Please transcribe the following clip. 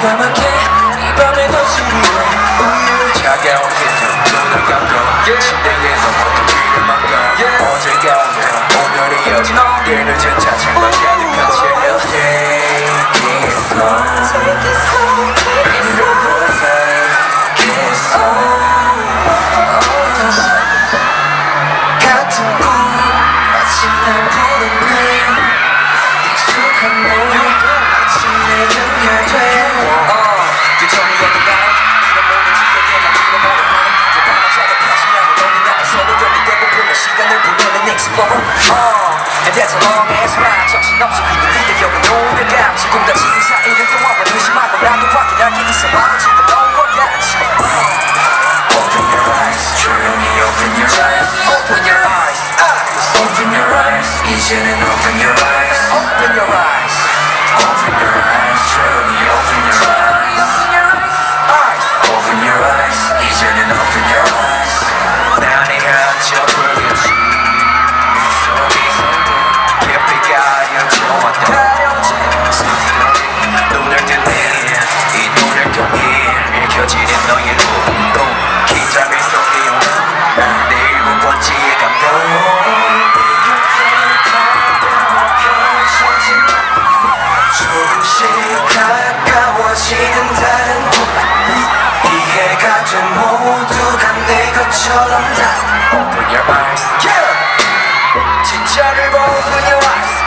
까맣게 이 밤에 더 지루해 우유 차가운 기술 눈을 감겨 yeah. 침대에서 모두 귀를 막아 yeah. 어제가 오늘 오늘이 어제 어깨를 재차 책만 가득한 채 Take it slow 꿈 마치 날 부르네 보내는 explorer uh, And that's a long ass ride 정신없이 휘둘리다 겨우 노래가 지금 다치는 사이를 동안만 의심하고 나도 확인할 게 있어 Vision 내 것처럼 다 Open your eyes yeah! 진짜를 봐 Open your eyes Open your eyes